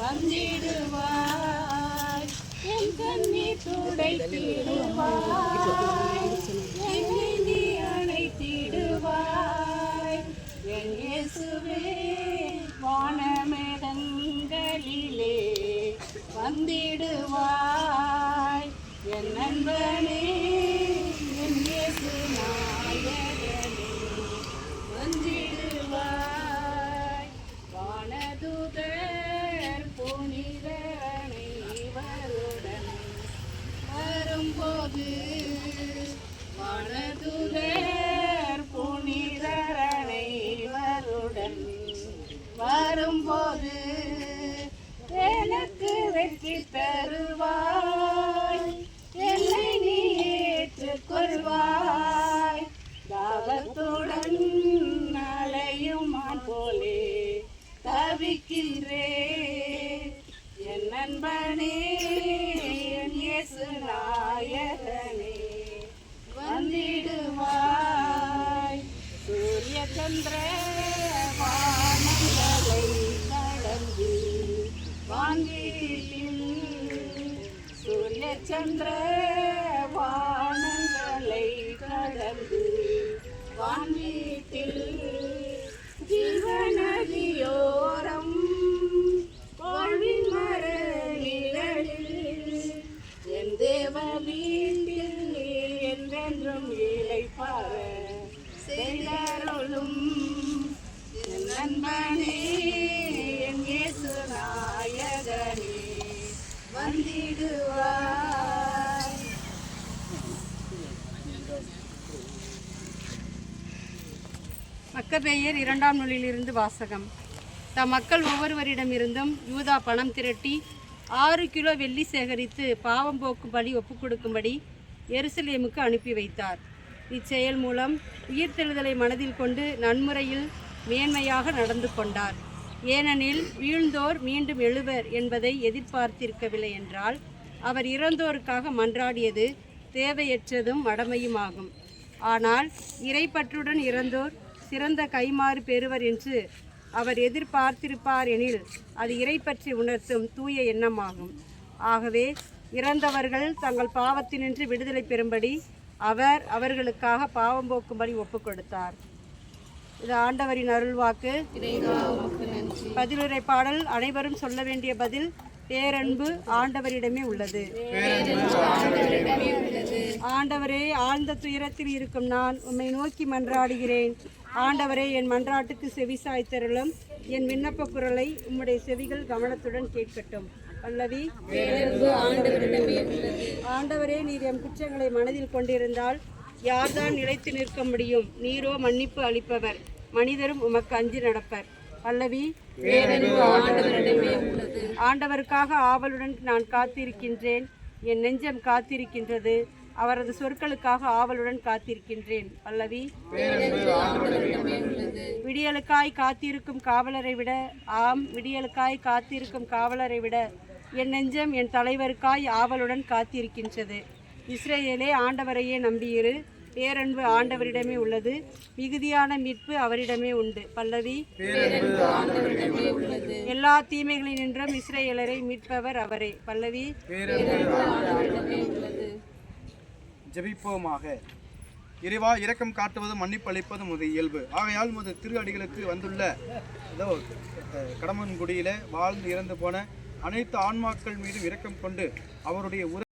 வந்திடுவாய். என் கண்ணி துடைத்திடுவாய். வானதுதர் வருடன் வரும்போது வானதுதர் புனிதரனை வருடன் வரும்போது எனக்கு வெற்றி தருவார். சூரிய வானங்களை கடந்து வான்வீட்டில் ஜீவநதியோரம் வாழ்வின் மர நிழலில் என் தேவ வீட்டில் என்றென்றும் செய்தருளும். என் நண்பனே என் இயேசு நாயகனே மக்கபேயர் இரண்டாம் நூலிலிருந்து வாசகம். தம் மக்கள் ஒவ்வொருவரிடமிருந்தும் யூதா பணம் திரட்டி ஆறு கிலோ வெள்ளி சேகரித்து பாவம் போக்கும்படி ஒப்புக் கொடுக்கும்படி எருசலேமுக்கு அனுப்பி வைத்தார். இச்செயல் மூலம் உயிர்த்தெழுதலை மனதில் கொண்டு நன்முறையில் மேன்மையாக நடந்து கொண்டார். ஏனெனில் வீழ்ந்தோர் மீண்டும் எழுவர் என்பதை எதிர்பார்த்திருக்கவில்லை என்றால் அவர் இறந்தோருக்காக மன்றாடியது தேவையற்றதும் மடமையுமாகும். ஆனால் இறைப்பற்றுடன் இறந்தோர் சிறந்த கைமாறு பெறுவர் என்று அவர் எதிர்பார்த்திருப்பார் எனில் அது இறைப்பற்றி உணர்த்தும் தூய எண்ணமாகும். ஆகவே இறந்தவர்கள் தங்கள் பாவத்தினின்று விடுதலை பெறும்படி அவர் அவர்களுக்காக பாவம் போக்கும்படி ஒப்புக் கொடுத்தார் இது ஆண்டவரின் அருள்வாக்கு. பதிலுரை பாடல் அனைவரும் சொல்ல வேண்டிய பதில் பேரன்பு ஆண்டவரிடமே உள்ளது. ஆண்டவரே ஆழ்ந்த துயரத்தில் இருக்கும் நான் உம்மை நோக்கி மன்றாடுகிறேன். ஆண்டவரே என் மன்றாட்டுக்கு செவி சாய்த்தருளும். என் விண்ணப்ப குரலை உம்முடைய செவிகள் கவனத்துடன் கேட்கட்டும். பல்லவி. ஆண்டவரே நீர் எம் குற்றங்களை மனதில் கொண்டிருந்தால் யார்தான் நிலைத்து நிற்க முடியும்? நீரோ மன்னிப்பு அளிப்பவர். மனிதரும் உமக்கு அஞ்சி நடப்பர். பல்லவி. ஆண்டவருக்காக ஆவலுடன் நான் காத்திருக்கின்றேன். என் நெஞ்சம் காத்திருக்கின்றது. அவரது சொற்களுக்காக ஆவலுடன் காத்திருக்கின்றேன். பல்லவி. விடியலுக்காய் காத்திருக்கும் காவலரை விட ஆம் விடியலுக்காய் காத்திருக்கும் காவலரை விட என் நெஞ்சம் என் தலைவருக்காய் ஆவலுடன் காத்திருக்கின்றது. இஸ்ரேலே ஆண்டவரையே நம்பியிரு. பேரன்பு ஆண்டவரிடமே உள்ளது. மிகுதியான மீட்பு அவரிடமே உண்டு. பல்லவி. எல்லா தீமைகளினின்றும் இஸ்ரேலரை மீட்பவர் அவரே. பல்லவி. ஜெபிப்போமாக. இறைவா இரக்கம் காட்டுவது மன்னிப்பு அளிப்பது முது இயல்பு. ஆகையால் முது திரு அடிகளுக்கு வந்துள்ள ஏதோ அஹ், வாழ்ந்து இறந்து போன அனைத்து ஆன்மாக்கள் மீதும் இரக்கம் கொண்டு அவருடைய உற